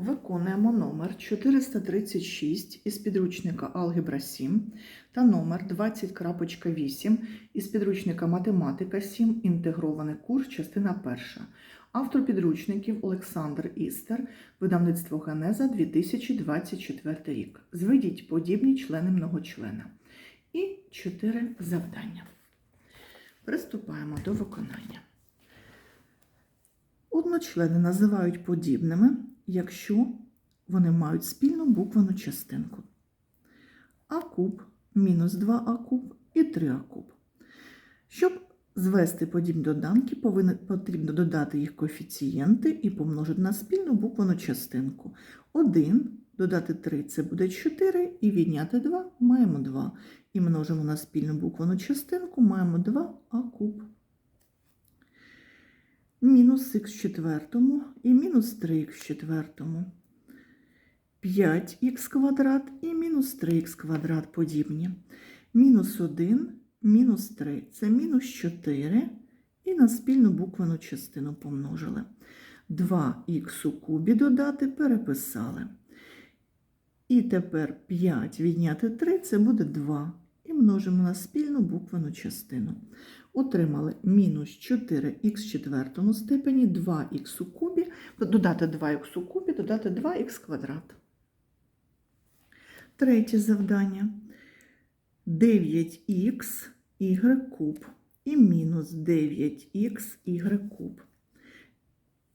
Виконуємо номер 436 із підручника Алгебра 7 та номер 20.8 із підручника Математика 7. Інтегрований курс, частина 1. Автор підручників Олександр Істер, видавництво Генеза 2024 рік. Зведіть подібні члени многочлена. І 4 завдання. Приступаємо до виконання. Одночлени називають подібними, якщо вони мають спільну буквену частинку. А куб мінус 2а куб і 3а куб. Щоб звести подібні доданки, повинен, потрібно додати їх коефіцієнти і помножити на спільну буквену частинку. 1 додати 3 це буде 4, і відняти 2 маємо 2. І множимо на спільну буквену частинку, маємо 2а куб мінус х в четвертому і мінус 3х в четвертому. 5х квадрат і мінус 3х квадрат подібні. Мінус 1, мінус 3 це мінус 4 і на спільну буквену частину помножили. 2х у кубі додати переписали. І тепер 5 відняти 3 це буде 2. І множимо на спільну буквену частину. Отримали мінус 4х в четвертому степені, 2х у кубі, додати 2х у кубі, додати 2х квадрат. Третє завдання. 9х y куб і мінус 9х y куб.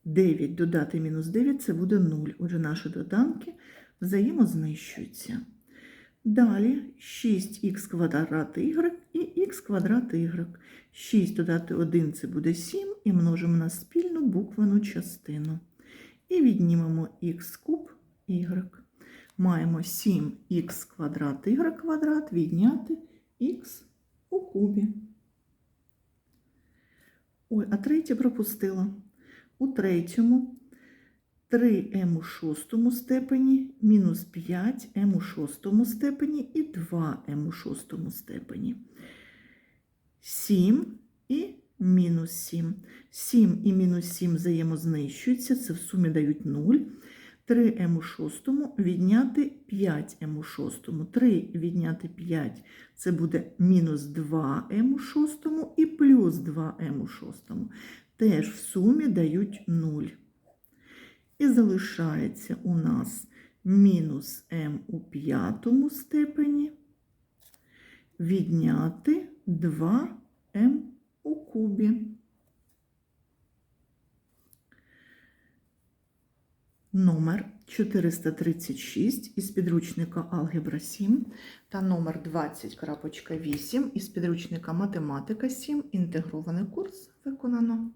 9 додати мінус 9 це буде 0. Отже, наші доданки взаємознищуються. Далі 6х квадрат y і х квадрат y. 6 додати 1 це буде 7 і множимо на спільну буквену частину. І віднімемо х куб y. Маємо 7х квадрат y квадрат відняти х у кубі. Ой, а третє пропустила. У третьому 3m у шостому степені, мінус 5m у шостому степені і 2m у шостому степені. 7 і мінус 7. 7 і мінус 7 взаємознищуються, це в сумі дають 0. 3m у шостому відняти 5m у шостому. 3 відняти 5 це буде мінус 2m у шостому і плюс 2m у шостому. Теж в сумі дають 0. І залишається у нас мінус m у п'ятому степені відняти 2m у кубі. Номер 436 із підручника Алгебра 7 та номер 20.8 із підручника Математика 7. Інтегрований курс виконано.